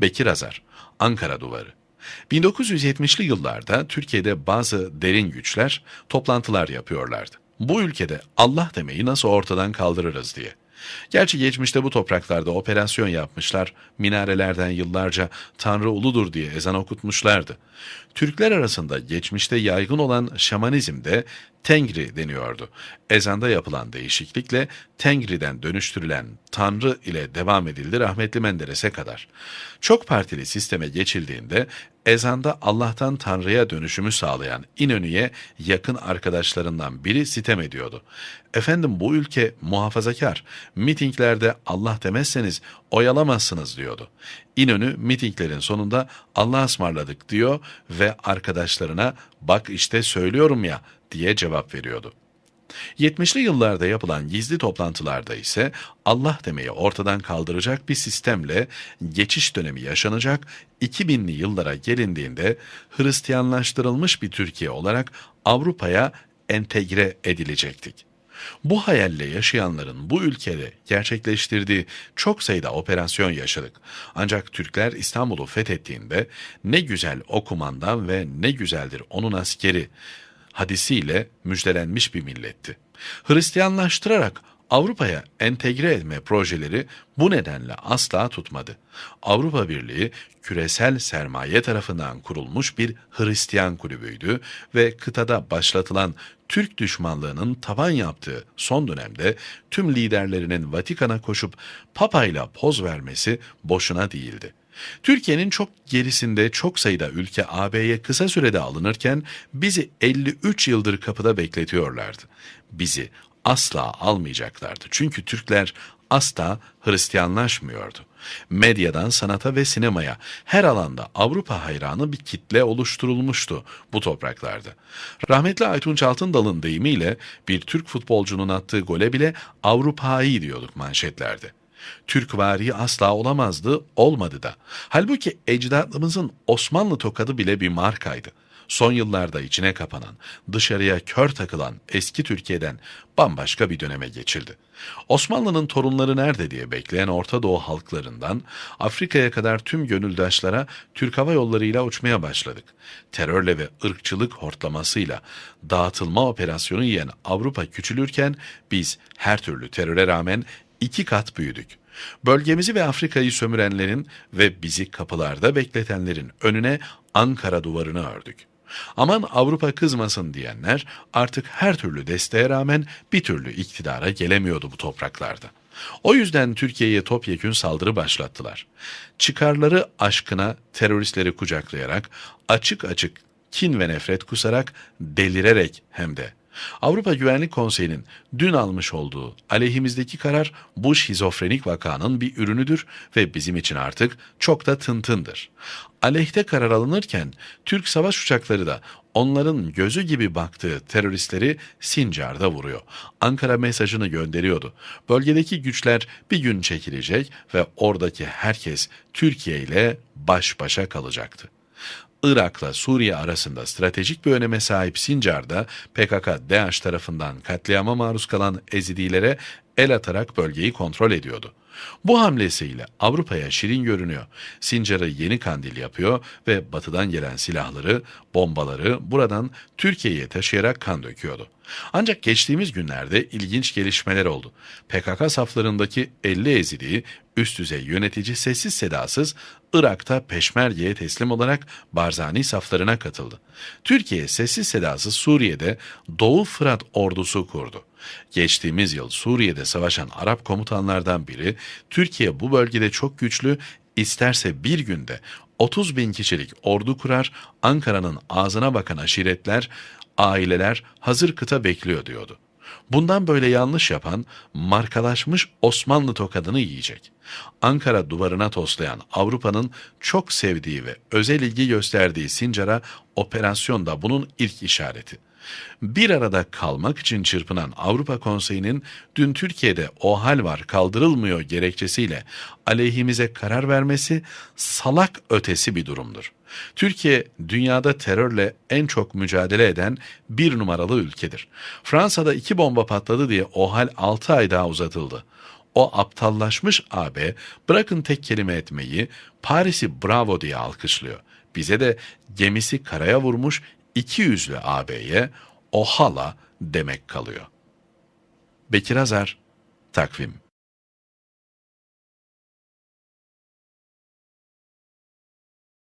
Bekir Azar, Ankara Duvarı. 1970'li yıllarda Türkiye'de bazı derin güçler toplantılar yapıyorlardı. Bu ülkede Allah demeyi nasıl ortadan kaldırırız diye. Gerçi geçmişte bu topraklarda operasyon yapmışlar, minarelerden yıllarca Tanrı uludur diye ezan okutmuşlardı. Türkler arasında geçmişte yaygın olan şamanizmde Tengri deniyordu. Ezanda yapılan değişiklikle Tengri'den dönüştürülen Tanrı ile devam edildi rahmetli Menderes'e kadar. Çok partili sisteme geçildiğinde ezanda Allah'tan Tanrı'ya dönüşümü sağlayan İnönü'ye yakın arkadaşlarından biri sitem ediyordu. Efendim bu ülke muhafazakar, mitinglerde Allah demezseniz oyalamazsınız diyordu. İnönü mitinglerin sonunda Allah'a ısmarladık diyor ve arkadaşlarına bak işte söylüyorum ya diye cevap veriyordu. 70'li yıllarda yapılan gizli toplantılarda ise Allah demeyi ortadan kaldıracak bir sistemle geçiş dönemi yaşanacak 2000'li yıllara gelindiğinde Hristiyanlaştırılmış bir Türkiye olarak Avrupa'ya entegre edilecektik. Bu hayalle yaşayanların bu ülkede gerçekleştirdiği çok sayıda operasyon yaşadık. Ancak Türkler İstanbul'u fethettiğinde ne güzel o kumandan ve ne güzeldir onun askeri hadisiyle müjdelenmiş bir milletti. Hristiyanlaştırarak Avrupa'ya entegre etme projeleri bu nedenle asla tutmadı. Avrupa Birliği küresel sermaye tarafından kurulmuş bir Hristiyan kulübüydü ve kıtada başlatılan Türk düşmanlığının tavan yaptığı son dönemde tüm liderlerinin Vatikan'a koşup papayla poz vermesi boşuna değildi. Türkiye'nin çok gerisinde çok sayıda ülke AB'ye kısa sürede alınırken bizi 53 yıldır kapıda bekletiyorlardı. Bizi asla almayacaklardı. Çünkü Türkler asla Hristiyanlaşmıyordu. Medyadan sanata ve sinemaya her alanda Avrupa hayranı bir kitle oluşturulmuştu bu topraklarda. Rahmetli Aytunç Altındal'ın deyimiyle bir Türk futbolcunun attığı gole bile Avrupa'yı diyorduk manşetlerde. Türkvari asla olamazdı, olmadı da. Halbuki ecdadımızın Osmanlı tokadı bile bir markaydı. Son yıllarda içine kapanan, dışarıya kör takılan eski Türkiye'den bambaşka bir döneme geçildi. Osmanlı'nın torunları nerede diye bekleyen Orta Doğu halklarından Afrika'ya kadar tüm gönüldaşlara Türk Hava Yolları'yla uçmaya başladık. Terörle ve ırkçılık hortlamasıyla dağıtılma operasyonu yiyen Avrupa küçülürken biz her türlü teröre rağmen iki kat büyüdük. Bölgemizi ve Afrika'yı sömürenlerin ve bizi kapılarda bekletenlerin önüne Ankara duvarını ördük. Aman Avrupa kızmasın diyenler artık her türlü desteğe rağmen bir türlü iktidara gelemiyordu bu topraklarda. O yüzden Türkiye'ye topyekün saldırı başlattılar. Çıkarları aşkına teröristleri kucaklayarak, açık açık kin ve nefret kusarak, delirerek hem de Avrupa Güvenlik Konseyi'nin dün almış olduğu aleyhimizdeki karar bu şizofrenik vakanın bir ürünüdür ve bizim için artık çok da tıntındır. Aleyhte karar alınırken Türk savaş uçakları da onların gözü gibi baktığı teröristleri Sincar'da vuruyor. Ankara mesajını gönderiyordu. Bölgedeki güçler bir gün çekilecek ve oradaki herkes Türkiye ile baş başa kalacaktı. Irak'la Suriye arasında stratejik bir öneme sahip Sincar'da PKK-DAEŞ tarafından katliama maruz kalan Ezidilere el atarak bölgeyi kontrol ediyordu. Bu hamlesiyle Avrupa'ya şirin görünüyor. Sincar'ı yeni kandil yapıyor ve batıdan gelen silahları, bombaları buradan Türkiye'ye taşıyarak kan döküyordu. Ancak geçtiğimiz günlerde ilginç gelişmeler oldu. PKK saflarındaki 50 ezidi üst düzey yönetici sessiz sedasız Irak'ta Peşmerge'ye teslim olarak Barzani saflarına katıldı. Türkiye sessiz sedasız Suriye'de Doğu Fırat ordusu kurdu. Geçtiğimiz yıl Suriye'de savaşan Arap komutanlardan biri, Türkiye bu bölgede çok güçlü, isterse bir günde 30 bin kişilik ordu kurar, Ankara'nın ağzına bakan aşiretler, aileler hazır kıta bekliyor diyordu. Bundan böyle yanlış yapan markalaşmış Osmanlı tokadını yiyecek. Ankara duvarına toslayan Avrupa'nın çok sevdiği ve özel ilgi gösterdiği Sincar'a operasyon da bunun ilk işareti. Bir arada kalmak için çırpınan Avrupa Konseyi'nin dün Türkiye'de o hal var kaldırılmıyor gerekçesiyle aleyhimize karar vermesi salak ötesi bir durumdur. Türkiye dünyada terörle en çok mücadele eden bir numaralı ülkedir. Fransa'da iki bomba patladı diye o hal 6 ay daha uzatıldı. O aptallaşmış AB bırakın tek kelime etmeyi Paris'i bravo diye alkışlıyor. Bize de gemisi karaya vurmuş iki yüzlü AB'ye ohala demek kalıyor. Bekir Azar, Takvim